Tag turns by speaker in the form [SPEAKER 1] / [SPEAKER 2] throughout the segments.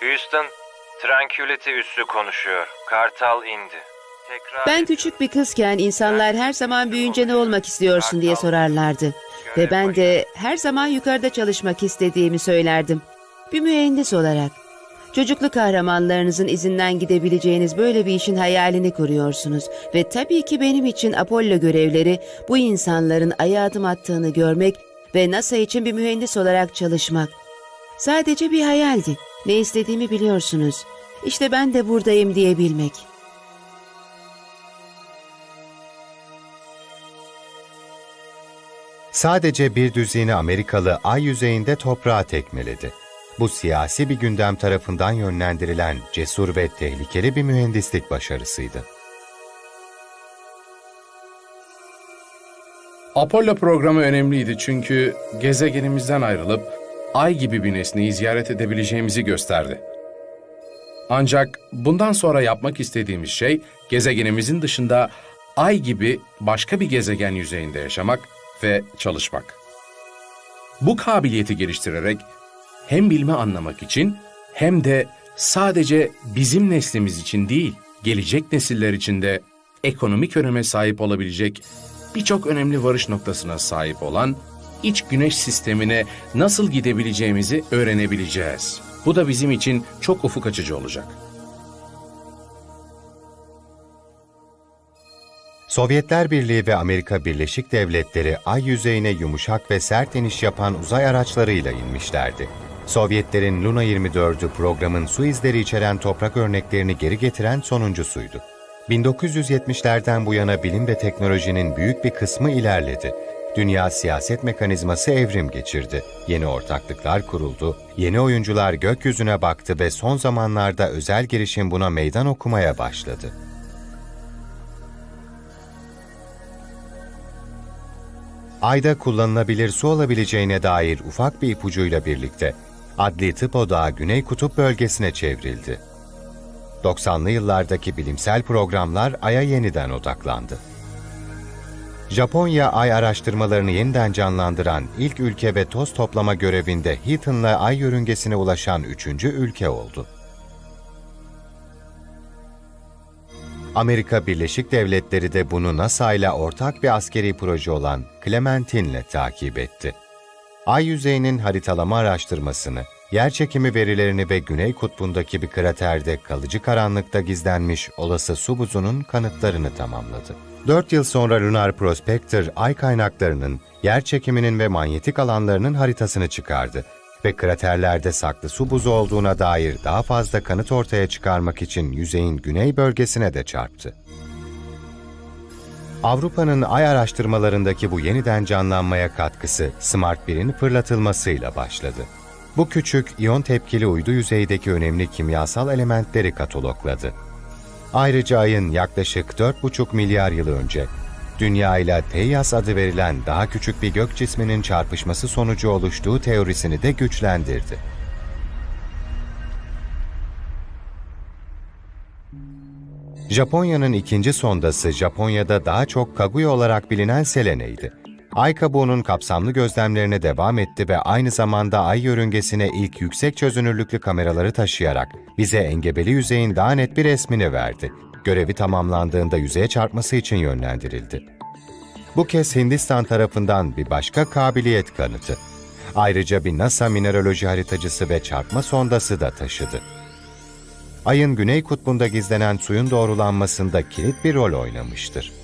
[SPEAKER 1] Houston, Tranquility üssü konuşuyor. Kartal indi. Tekrar
[SPEAKER 2] Ben küçük bir kızken insanlar her zaman büyüyünce ne olmak istiyorsun diye sorarlardı. Ve ben de her zaman yukarıda çalışmak istediğimi söylerdim. Bir mühendis olarak. Çocuklu kahramanlarınızın izinden gidebileceğiniz böyle bir işin hayalini kuruyorsunuz. Ve tabii ki benim için Apollo görevleri bu insanların aya adım attığını görmek ve NASA için bir mühendis olarak çalışmak. Sadece bir hayaldi. Ne istediğimi biliyorsunuz. İşte ben de buradayım diyebilmek.
[SPEAKER 3] Sadece bir düzine Amerikalı ay yüzeyinde toprağa tekmeledi. Bu siyasi bir gündem tarafından yönlendirilen cesur ve tehlikeli bir mühendislik başarısıydı.
[SPEAKER 4] Apollo programı önemliydi çünkü gezegenimizden ayrılıp ay gibi bir nesneyi ziyaret edebileceğimizi gösterdi. Ancak bundan sonra yapmak istediğimiz şey gezegenimizin dışında ay gibi başka bir gezegen yüzeyinde yaşamak ve çalışmak. Bu kabiliyeti geliştirerek hem bilme anlamak için hem de sadece bizim neslimiz için değil, gelecek nesiller için de ekonomik öneme sahip olabilecek birçok önemli varış noktasına sahip olan iç güneş sistemine nasıl gidebileceğimizi öğrenebileceğiz. Bu da bizim için çok ufuk açıcı olacak.
[SPEAKER 3] Sovyetler Birliği ve Amerika Birleşik Devletleri ay yüzeyine yumuşak ve sert iniş yapan uzay araçlarıyla inmişlerdi. Sovyetlerin Luna 24'ü programın su izleri içeren toprak örneklerini geri getiren sonuncusuydu. 1970'lerden bu yana bilim ve teknolojinin büyük bir kısmı ilerledi. Dünya siyaset mekanizması evrim geçirdi. Yeni ortaklıklar kuruldu, yeni oyuncular gökyüzüne baktı ve son zamanlarda özel girişim buna meydan okumaya başladı. Ayda kullanılabilir su olabileceğine dair ufak bir ipucuyla birlikte Adli Tıp Odağı Güney Kutup bölgesine çevrildi. 90'lı yıllardaki bilimsel programlar Ay'a yeniden odaklandı. Japonya ay araştırmalarını yeniden canlandıran ilk ülke ve toz toplama görevinde Heaton'la ay yörüngesine ulaşan üçüncü ülke oldu. Amerika Birleşik Devletleri de bunu NASA ile ortak bir askeri proje olan Clementine'le takip etti. Ay yüzeyinin haritalama araştırmasını, yerçekimi verilerini ve Güney Kutbu'ndaki bir kraterde kalıcı karanlıkta gizlenmiş olası su buzunun kanıtlarını tamamladı. 4 yıl sonra Lunar Prospector ay kaynaklarının, yer çekiminin ve manyetik alanlarının haritasını çıkardı ve kraterlerde saklı su buzu olduğuna dair daha fazla kanıt ortaya çıkarmak için yüzeyin güney bölgesine de çarptı. Avrupa'nın ay araştırmalarındaki bu yeniden canlanmaya katkısı Smart 1'in fırlatılmasıyla başladı. Bu küçük, iyon tepkili uydu yüzeydeki önemli kimyasal elementleri katalogladı. Ayrıca ayın yaklaşık 4,5 milyar yıl önce Dünya ile Teyyas adı verilen daha küçük bir gök cisminin çarpışması sonucu oluştuğu teorisini de güçlendirdi. Japonya'nın ikinci sondası Japonya'da daha çok Kaguya olarak bilinen Selene'ydi. Ay kabuğunun kapsamlı gözlemlerine devam etti ve aynı zamanda ay yörüngesine ilk yüksek çözünürlüklü kameraları taşıyarak bize engebeli yüzeyin daha net bir resmini verdi. Görevi tamamlandığında yüzeye çarpması için yönlendirildi. Bu kez Hindistan tarafından bir başka kabiliyet kanıtı. Ayrıca bir NASA mineraloji haritacısı ve çarpma sondası da taşıdı. Ayın güney kutbunda gizlenen suyun doğrulanmasında kilit bir rol oynamıştır.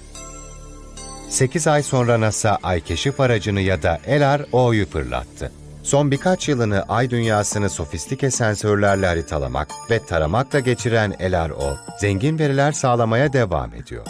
[SPEAKER 3] 8 ay sonra NASA Ay keşif aracını ya da LRO'yu fırlattı. Son birkaç yılını ay dünyasını sofistike sensörlerle haritalamak ve taramakla geçiren LRO, zengin veriler sağlamaya devam ediyor.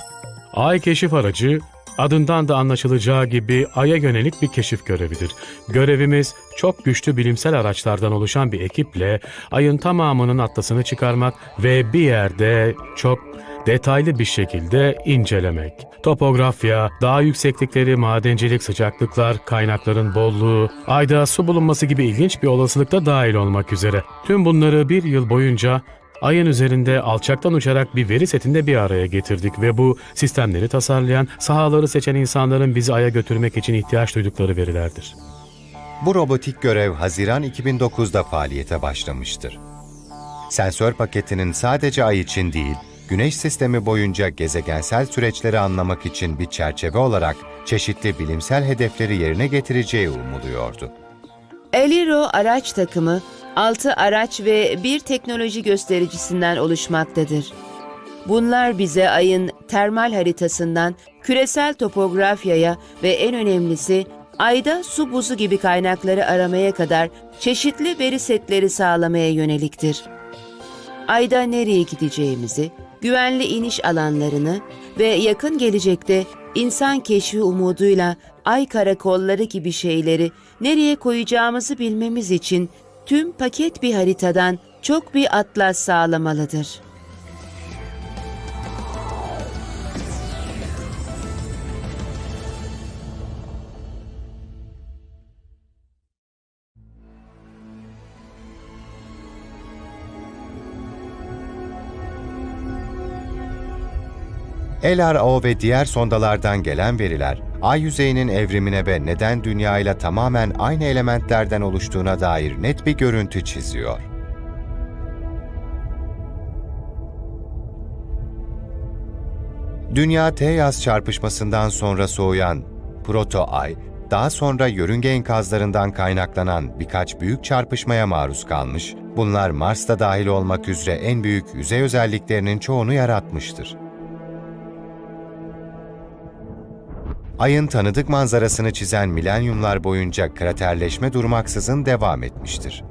[SPEAKER 5] Ay keşif aracı adından da anlaşılacağı gibi Ay'a yönelik bir keşif görevidir. Görevimiz çok güçlü bilimsel araçlardan oluşan bir ekiple Ay'ın tamamının atlasını çıkarmak ve bir yerde çok detaylı bir şekilde incelemek. Topografya, dağ yükseklikleri, madencilik, sıcaklıklar, kaynakların bolluğu, ayda su bulunması gibi ilginç bir olasılık da dahil olmak üzere. Tüm bunları bir yıl boyunca Ayın üzerinde alçaktan uçarak bir veri setinde bir araya getirdik ve bu sistemleri tasarlayan, sahaları seçen insanların bizi Ay'a götürmek için ihtiyaç duydukları verilerdir.
[SPEAKER 3] Bu robotik görev Haziran 2009'da faaliyete başlamıştır. Sensör paketinin sadece ay için değil, Güneş sistemi boyunca gezegensel süreçleri anlamak için bir çerçeve olarak çeşitli bilimsel hedefleri yerine getireceği umuluyordu.
[SPEAKER 2] Eliro araç takımı 6 araç ve bir teknoloji göstericisinden oluşmaktadır. Bunlar bize ayın termal haritasından küresel topografyaya ve en önemlisi ayda su buzu gibi kaynakları aramaya kadar çeşitli veri setleri sağlamaya yöneliktir. Ayda nereye gideceğimizi, güvenli iniş alanlarını ve yakın gelecekte insan keşfi umuduyla ay karakolları gibi şeyleri nereye koyacağımızı bilmemiz için tüm paket bir haritadan çok bir atlas sağlamalıdır.
[SPEAKER 3] LRO ve diğer sondalardan gelen veriler, ay yüzeyinin evrimine ve neden Dünya ile tamamen aynı elementlerden oluştuğuna dair net bir görüntü çiziyor. Dünya T-yaz çarpışmasından sonra soğuyan proto-ay, daha sonra yörünge enkazlarından kaynaklanan birkaç büyük çarpışmaya maruz kalmış, bunlar Mars'ta dahil olmak üzere en büyük yüzey özelliklerinin çoğunu yaratmıştır. Ayın tanıdık manzarasını çizen milenyumlar boyunca kraterleşme durmaksızın devam etmiştir.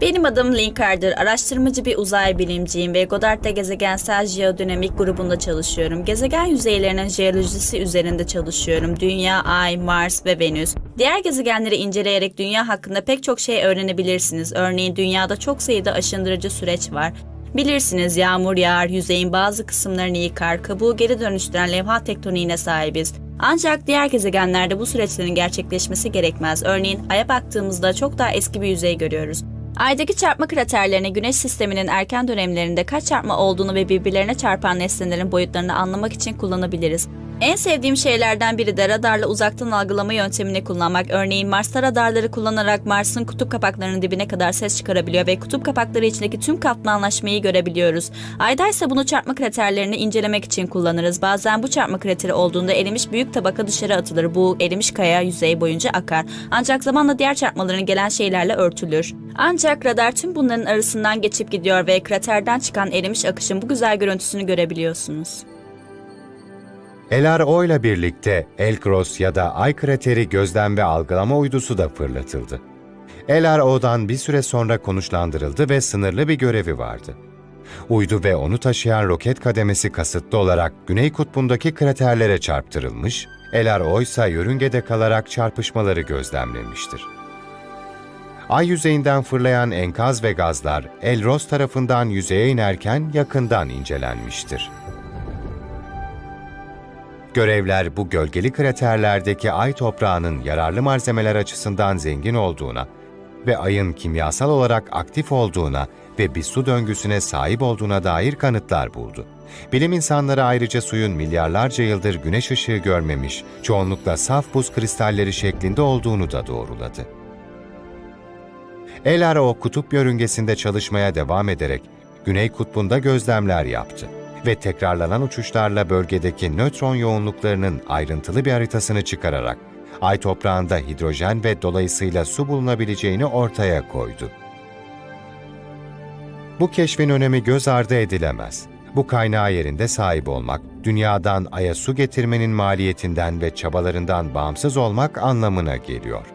[SPEAKER 6] Benim adım Lynn Carter. Araştırmacı bir uzay bilimciyim ve Goddard'da gezegensel jeodinamik grubunda çalışıyorum. Gezegen yüzeylerinin jeolojisi üzerinde çalışıyorum. Dünya, Ay, Mars ve Venüs. Diğer gezegenleri inceleyerek dünya hakkında pek çok şey öğrenebilirsiniz. Örneğin dünyada çok sayıda aşındırıcı süreç var. Bilirsiniz yağmur yağar, yüzeyin bazı kısımlarını yıkar, kabuğu geri dönüştüren levha tektoniğine sahibiz. Ancak diğer gezegenlerde bu süreçlerin gerçekleşmesi gerekmez. Örneğin Ay'a baktığımızda çok daha eski bir yüzey görüyoruz. Ay'daki çarpma kraterlerini Güneş sisteminin erken dönemlerinde kaç çarpma olduğunu ve birbirlerine çarpan nesnelerin boyutlarını anlamak için kullanabiliriz. En sevdiğim şeylerden biri de radarla uzaktan algılama yöntemini kullanmak. Örneğin Mars'ta radarları kullanarak Mars'ın kutup kapaklarının dibine kadar ses çıkarabiliyor ve kutup kapakları içindeki tüm katmanlaşmayı görebiliyoruz. Ayda ise bunu çarpma kraterlerini incelemek için kullanırız. Bazen bu çarpma krateri olduğunda erimiş büyük tabaka dışarı atılır. Bu erimiş kaya yüzey boyunca akar. Ancak zamanla diğer çarpmaların gelen şeylerle örtülür. Ancak radar tüm bunların arasından geçip gidiyor ve kraterden çıkan erimiş akışın bu güzel görüntüsünü görebiliyorsunuz.
[SPEAKER 3] LRO ile birlikte Elcros ya da Ay krateri gözlem ve algılama uydusu da fırlatıldı. LRO'dan bir süre sonra konuşlandırıldı ve sınırlı bir görevi vardı. Uydu ve onu taşıyan roket kademesi kasıtlı olarak Güney Kutbu'ndaki kraterlere çarptırılmış, LRO ise yörüngede kalarak çarpışmaları gözlemlemiştir. Ay yüzeyinden fırlayan enkaz ve gazlar Elros tarafından yüzeye inerken yakından incelenmiştir. Görevler bu gölgeli kraterlerdeki ay toprağının yararlı malzemeler açısından zengin olduğuna ve ayın kimyasal olarak aktif olduğuna ve bir su döngüsüne sahip olduğuna dair kanıtlar buldu. Bilim insanları ayrıca suyun milyarlarca yıldır güneş ışığı görmemiş, çoğunlukla saf buz kristalleri şeklinde olduğunu da doğruladı. LRO kutup yörüngesinde çalışmaya devam ederek Güney Kutbu'nda gözlemler yaptı ve tekrarlanan uçuşlarla bölgedeki nötron yoğunluklarının ayrıntılı bir haritasını çıkararak ay toprağında hidrojen ve dolayısıyla su bulunabileceğini ortaya koydu. Bu keşfin önemi göz ardı edilemez. Bu kaynağı yerinde sahip olmak, dünyadan aya su getirmenin maliyetinden ve çabalarından bağımsız olmak anlamına geliyor.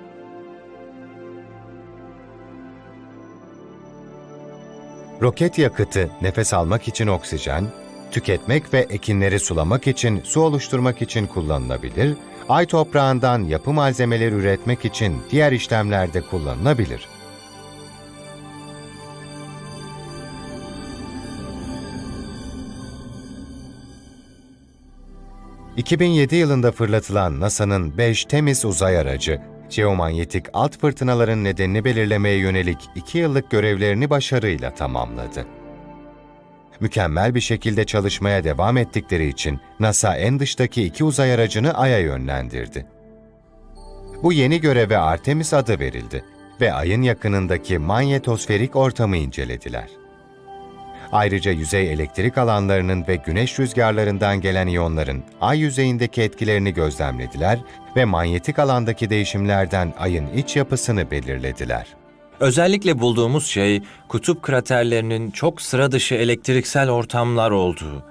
[SPEAKER 3] Roket yakıtı nefes almak için oksijen, tüketmek ve ekinleri sulamak için su oluşturmak için kullanılabilir, ay toprağından yapı malzemeleri üretmek için diğer işlemlerde kullanılabilir. ...2007 yılında fırlatılan NASA'nın 5 temiz uzay aracı, jeomanyetik alt fırtınaların nedenini belirlemeye yönelik 2 yıllık görevlerini başarıyla tamamladı. Mükemmel bir şekilde çalışmaya devam ettikleri için NASA en dıştaki iki uzay aracını Ay'a yönlendirdi. Bu yeni göreve Artemis adı verildi ve ayın yakınındaki manyetosferik ortamı incelediler. Ayrıca yüzey elektrik alanlarının ve güneş rüzgarlarından gelen iyonların ay yüzeyindeki etkilerini gözlemlediler ve manyetik alandaki değişimlerden ayın iç yapısını belirlediler.
[SPEAKER 7] Özellikle bulduğumuz şey kutup kraterlerinin çok sıra dışı elektriksel ortamlar olduğu.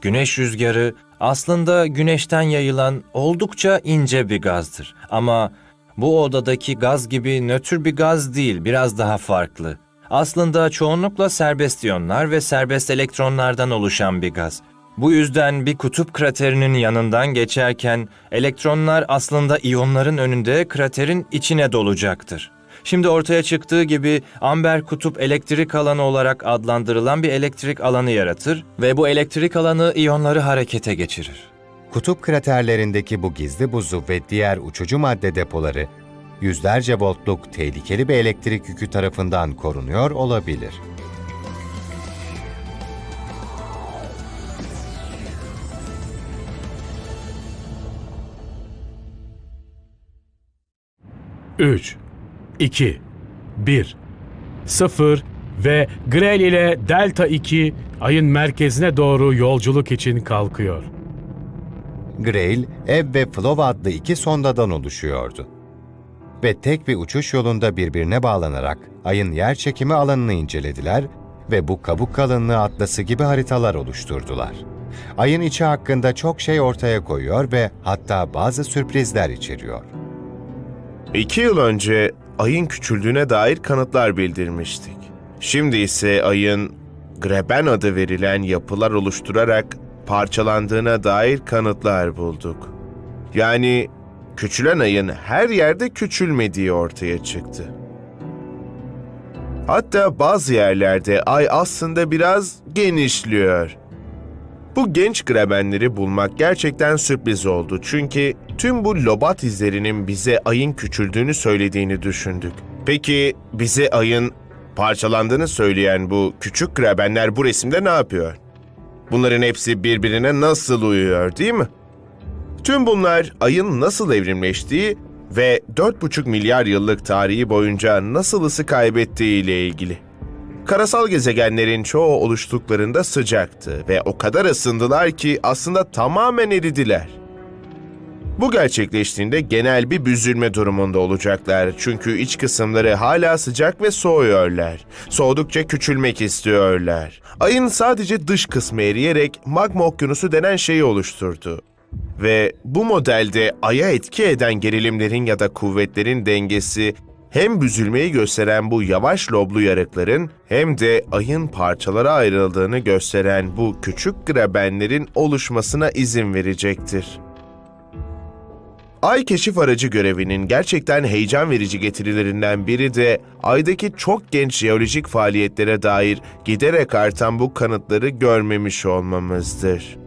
[SPEAKER 7] Güneş rüzgarı aslında güneşten yayılan oldukça ince bir gazdır. Ama bu odadaki gaz gibi nötr bir gaz değil, biraz daha farklı. Aslında çoğunlukla serbest iyonlar ve serbest elektronlardan oluşan bir gaz. Bu yüzden bir kutup kraterinin yanından geçerken elektronlar aslında iyonların önünde kraterin içine dolacaktır. Şimdi ortaya çıktığı gibi amber kutup elektrik alanı olarak adlandırılan bir elektrik alanı yaratır ve bu elektrik alanı iyonları harekete geçirir.
[SPEAKER 3] Kutup kraterlerindeki bu gizli buzu ve diğer uçucu madde depoları yüzlerce voltluk tehlikeli bir elektrik yükü tarafından korunuyor olabilir.
[SPEAKER 5] Üç, iki, bir, sıfır ve Grel ile Delta 2 ayın merkezine doğru yolculuk için kalkıyor.
[SPEAKER 3] Grail, Ebb ve Flov adlı iki sondadan oluşuyordu. Ve tek bir uçuş yolunda birbirine bağlanarak ayın yer çekimi alanını incelediler ve bu kabuk kalınlığı atlası gibi haritalar oluşturdular. Ayın içi hakkında çok şey ortaya koyuyor ve hatta bazı sürprizler içeriyor.
[SPEAKER 8] İki yıl önce ayın küçüldüğüne dair kanıtlar bildirmiştik. Şimdi ise ayın Greben adı verilen yapılar oluşturarak parçalandığına dair kanıtlar bulduk. Yani küçülen ayın her yerde küçülmediği ortaya çıktı. Hatta bazı yerlerde ay aslında biraz genişliyor. Bu genç grebenleri bulmak gerçekten sürpriz oldu çünkü tüm bu lobat izlerinin bize ayın küçüldüğünü söylediğini düşündük. Peki bize ayın parçalandığını söyleyen bu küçük grebenler bu resimde ne yapıyor? Bunların hepsi birbirine nasıl uyuyor değil mi? Tüm bunlar ayın nasıl evrimleştiği ve 4,5 milyar yıllık tarihi boyunca nasıl ısı kaybettiği ile ilgili. Karasal gezegenlerin çoğu oluştuklarında sıcaktı ve o kadar ısındılar ki aslında tamamen eridiler. Bu gerçekleştiğinde genel bir büzülme durumunda olacaklar çünkü iç kısımları hala sıcak ve soğuyorlar. Soğudukça küçülmek istiyorlar. Ayın sadece dış kısmı eriyerek magma okyanusu denen şeyi oluşturdu. Ve bu modelde aya etki eden gerilimlerin ya da kuvvetlerin dengesi hem büzülmeyi gösteren bu yavaş loblu yarıkların hem de ayın parçalara ayrıldığını gösteren bu küçük grabenlerin oluşmasına izin verecektir. Ay keşif aracı görevinin gerçekten heyecan verici getirilerinden biri de aydaki çok genç jeolojik faaliyetlere dair giderek artan bu kanıtları görmemiş olmamızdır.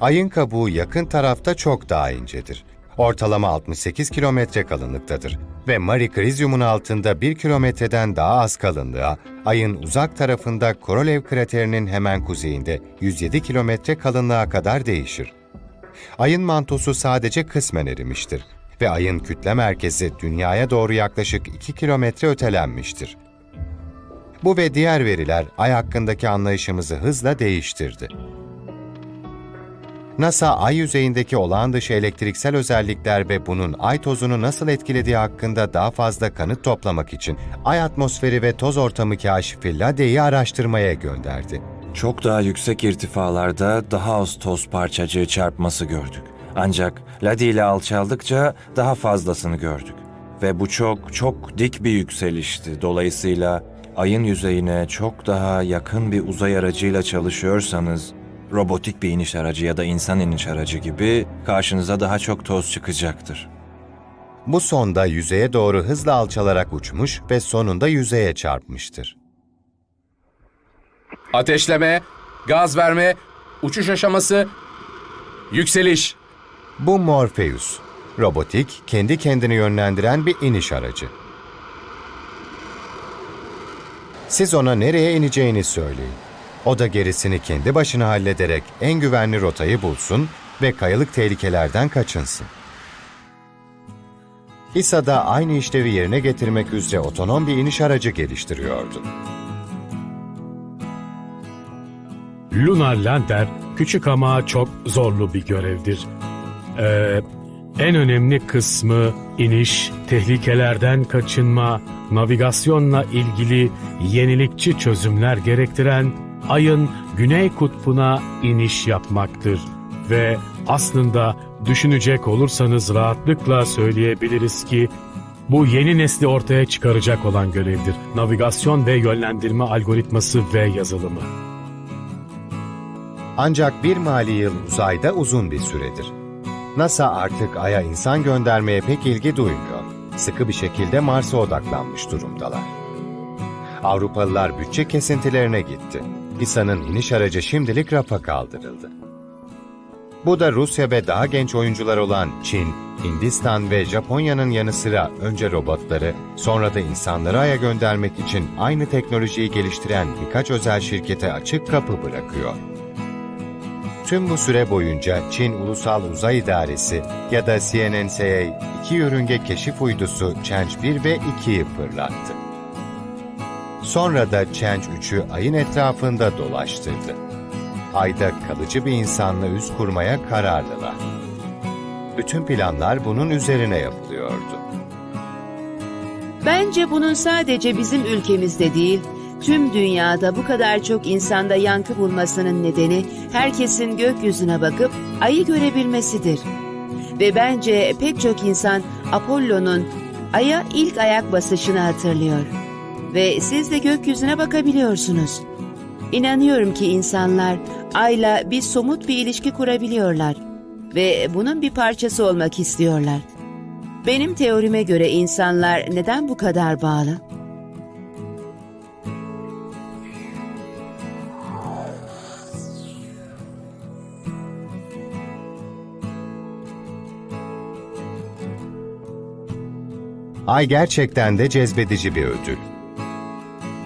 [SPEAKER 3] Ayın kabuğu yakın tarafta çok daha incedir. Ortalama 68 kilometre kalınlıktadır ve Mare Crisium'un altında 1 kilometreden daha az kalınlığa, ayın uzak tarafında Korolev kraterinin hemen kuzeyinde 107 kilometre kalınlığa kadar değişir. Ayın mantosu sadece kısmen erimiştir ve ayın kütle merkezi dünyaya doğru yaklaşık 2 kilometre ötelenmiştir. Bu ve diğer veriler ay hakkındaki anlayışımızı hızla değiştirdi. NASA, ay yüzeyindeki olağan dışı elektriksel özellikler ve bunun ay tozunu nasıl etkilediği hakkında daha fazla kanıt toplamak için ay atmosferi ve toz ortamı kaşifi LADE'yi araştırmaya gönderdi.
[SPEAKER 7] Çok daha yüksek irtifalarda daha az toz parçacığı çarpması gördük. Ancak Ladi ile alçaldıkça daha fazlasını gördük. Ve bu çok çok dik bir yükselişti. Dolayısıyla ayın yüzeyine çok daha yakın bir uzay aracıyla çalışıyorsanız, robotik bir iniş aracı ya da insan iniş aracı gibi karşınıza daha çok toz çıkacaktır.
[SPEAKER 3] Bu sonda yüzeye doğru hızla alçalarak uçmuş ve sonunda yüzeye çarpmıştır.
[SPEAKER 4] Ateşleme, gaz verme, uçuş aşaması, yükseliş.
[SPEAKER 3] Bu Morpheus, robotik, kendi kendini yönlendiren bir iniş aracı. Siz ona nereye ineceğini söyleyin. O da gerisini kendi başına hallederek en güvenli rotayı bulsun ve kayalık tehlikelerden kaçınsın. İSA da aynı işlevi yerine getirmek üzere otonom bir iniş aracı geliştiriyordu.
[SPEAKER 5] Lunar Lander küçük ama çok zorlu bir görevdir. Ee, en önemli kısmı iniş, tehlikelerden kaçınma, navigasyonla ilgili yenilikçi çözümler gerektiren Ay'ın güney kutbuna iniş yapmaktır. Ve aslında düşünecek olursanız rahatlıkla söyleyebiliriz ki bu yeni nesli ortaya çıkaracak olan görevdir. Navigasyon ve yönlendirme algoritması ve yazılımı.
[SPEAKER 3] Ancak bir mali yıl uzayda uzun bir süredir. NASA artık Ay'a insan göndermeye pek ilgi duymuyor. Sıkı bir şekilde Mars'a odaklanmış durumdalar. Avrupalılar bütçe kesintilerine gitti. İSA'nın iniş aracı şimdilik rafa kaldırıldı. Bu da Rusya ve daha genç oyuncular olan Çin, Hindistan ve Japonya'nın yanı sıra önce robotları, sonra da insanları Ay'a göndermek için aynı teknolojiyi geliştiren birkaç özel şirkete açık kapı bırakıyor. Tüm bu süre boyunca Çin Ulusal Uzay İdaresi ya da CNNCA iki yörünge keşif uydusu Change 1 ve 2'yi fırlattı. Sonra da Change 3'ü ayın etrafında dolaştırdı. Ayda kalıcı bir insanla üs kurmaya kararlılar. Bütün planlar bunun üzerine yapılıyordu.
[SPEAKER 2] Bence bunun sadece bizim ülkemizde değil, tüm dünyada bu kadar çok insanda yankı bulmasının nedeni herkesin gökyüzüne bakıp ayı görebilmesidir. Ve bence pek çok insan Apollo'nun aya ilk ayak basışını hatırlıyor. Ve siz de gökyüzüne bakabiliyorsunuz. İnanıyorum ki insanlar ayla bir somut bir ilişki kurabiliyorlar ve bunun bir parçası olmak istiyorlar. Benim teorime göre insanlar neden bu kadar bağlı?
[SPEAKER 3] Ay gerçekten de cezbedici bir ödül.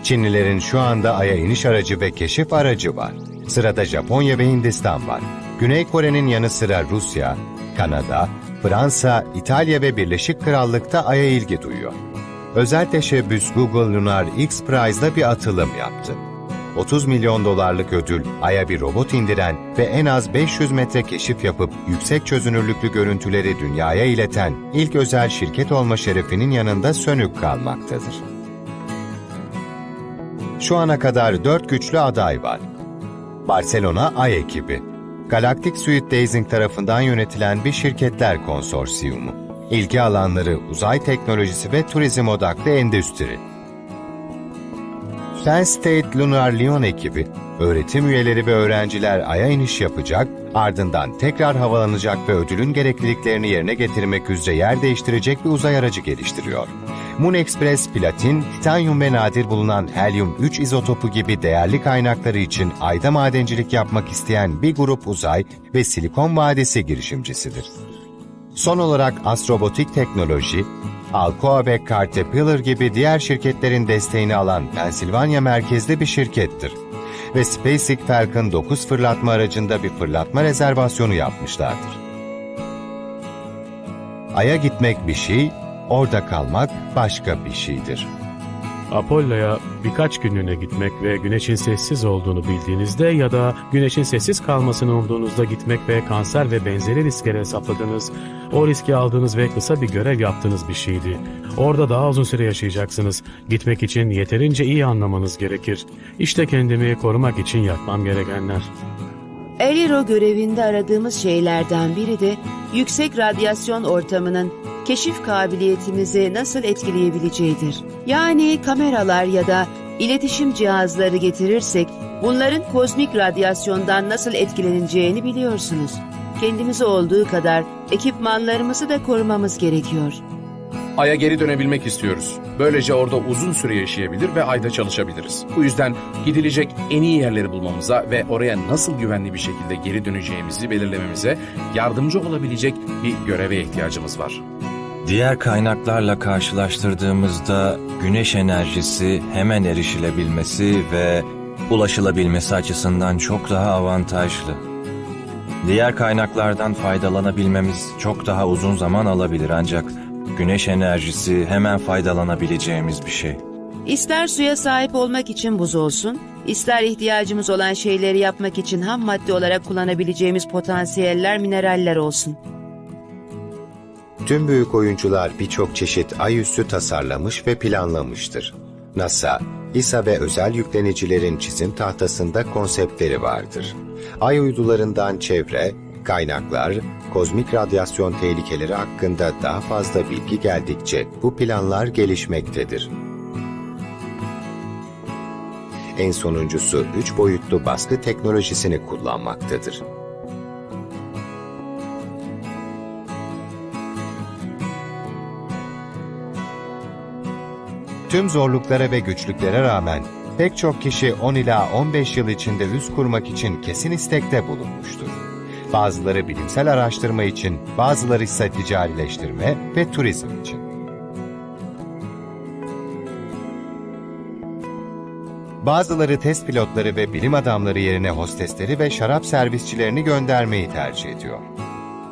[SPEAKER 3] Çinlilerin şu anda Ay'a iniş aracı ve keşif aracı var. Sırada Japonya ve Hindistan var. Güney Kore'nin yanı sıra Rusya, Kanada, Fransa, İtalya ve Birleşik Krallık'ta Ay'a ilgi duyuyor. Özel teşebbüs Google Lunar X Prize'da bir atılım yaptı. 30 milyon dolarlık ödül Ay'a bir robot indiren ve en az 500 metre keşif yapıp yüksek çözünürlüklü görüntüleri dünyaya ileten ilk özel şirket olma şerefinin yanında sönük kalmaktadır. Şu ana kadar dört güçlü aday var. Barcelona Ay ekibi, Galactic Suite Dazing tarafından yönetilen bir şirketler konsorsiyumu. İlgi alanları uzay teknolojisi ve turizm odaklı endüstri. Penn State Lunar Lyon ekibi, öğretim üyeleri ve öğrenciler Ay'a iniş yapacak, ardından tekrar havalanacak ve ödülün gerekliliklerini yerine getirmek üzere yer değiştirecek bir uzay aracı geliştiriyor. Moon Express, platin, titanyum ve nadir bulunan helyum 3 izotopu gibi değerli kaynakları için ayda madencilik yapmak isteyen bir grup uzay ve Silikon Vadisi girişimcisidir. Son olarak Astrobotik Teknoloji, Alcoa ve Caterpillar gibi diğer şirketlerin desteğini alan Pensilvanya merkezli bir şirkettir. Ve SpaceX Falcon 9 fırlatma aracında bir fırlatma rezervasyonu yapmışlardır. Ay'a gitmek bir şey, orada kalmak başka bir şeydir.
[SPEAKER 5] Apollo'ya birkaç günlüğüne gitmek ve güneşin sessiz olduğunu bildiğinizde ya da güneşin sessiz kalmasını umduğunuzda gitmek ve kanser ve benzeri riskleri hesapladığınız, o riski aldığınız ve kısa bir görev yaptığınız bir şeydi. Orada daha uzun süre yaşayacaksınız. Gitmek için yeterince iyi anlamanız gerekir. İşte kendimi korumak için yapmam gerekenler.
[SPEAKER 2] Eliro görevinde aradığımız şeylerden biri de yüksek radyasyon ortamının keşif kabiliyetimizi nasıl etkileyebileceğidir. Yani kameralar ya da iletişim cihazları getirirsek bunların kozmik radyasyondan nasıl etkileneceğini biliyorsunuz. Kendimizi olduğu kadar ekipmanlarımızı da korumamız gerekiyor.
[SPEAKER 4] Ay'a geri dönebilmek istiyoruz. Böylece orada uzun süre yaşayabilir ve Ay'da çalışabiliriz. Bu yüzden gidilecek en iyi yerleri bulmamıza ve oraya nasıl güvenli bir şekilde geri döneceğimizi belirlememize yardımcı olabilecek bir göreve ihtiyacımız var.
[SPEAKER 7] Diğer kaynaklarla karşılaştırdığımızda güneş enerjisi hemen erişilebilmesi ve ulaşılabilmesi açısından çok daha avantajlı. Diğer kaynaklardan faydalanabilmemiz çok daha uzun zaman alabilir ancak Güneş enerjisi hemen faydalanabileceğimiz bir şey.
[SPEAKER 2] İster suya sahip olmak için buz olsun, ister ihtiyacımız olan şeyleri yapmak için ham madde olarak kullanabileceğimiz potansiyeller, mineraller olsun.
[SPEAKER 3] Tüm büyük oyuncular birçok çeşit ay üssü tasarlamış ve planlamıştır. NASA, İSA ve özel yüklenicilerin çizim tahtasında konseptleri vardır. Ay uydularından çevre, kaynaklar, kozmik radyasyon tehlikeleri hakkında daha fazla bilgi geldikçe bu planlar gelişmektedir. En sonuncusu üç boyutlu baskı teknolojisini kullanmaktadır. Tüm zorluklara ve güçlüklere rağmen pek çok kişi 10 ila 15 yıl içinde üs kurmak için kesin istekte bulunmuştur. Bazıları bilimsel araştırma için, bazıları ise ticarileştirme ve turizm için. Bazıları test pilotları ve bilim adamları yerine hostesleri ve şarap servisçilerini göndermeyi tercih ediyor.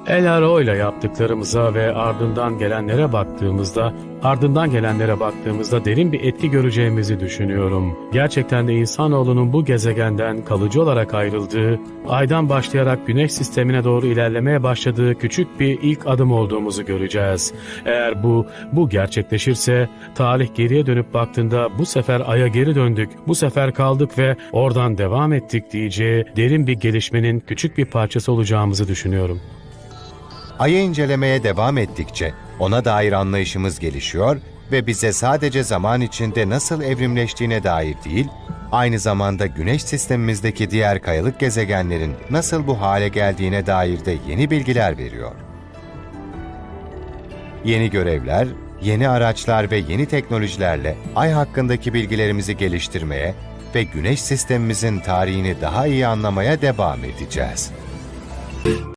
[SPEAKER 5] El ile yaptıklarımıza ve ardından gelenlere baktığımızda, ardından gelenlere baktığımızda derin bir etki göreceğimizi düşünüyorum. Gerçekten de insanoğlunun bu gezegenden kalıcı olarak ayrıldığı, aydan başlayarak güneş sistemine doğru ilerlemeye başladığı küçük bir ilk adım olduğumuzu göreceğiz. Eğer bu, bu gerçekleşirse, tarih geriye dönüp baktığında bu sefer aya geri döndük, bu sefer kaldık ve oradan devam ettik diyeceği derin bir gelişmenin küçük bir parçası olacağımızı düşünüyorum.
[SPEAKER 3] Ayı incelemeye devam ettikçe ona dair anlayışımız gelişiyor ve bize sadece zaman içinde nasıl evrimleştiğine dair değil, aynı zamanda güneş sistemimizdeki diğer kayalık gezegenlerin nasıl bu hale geldiğine dair de yeni bilgiler veriyor. Yeni görevler, yeni araçlar ve yeni teknolojilerle ay hakkındaki bilgilerimizi geliştirmeye ve güneş sistemimizin tarihini daha iyi anlamaya devam edeceğiz.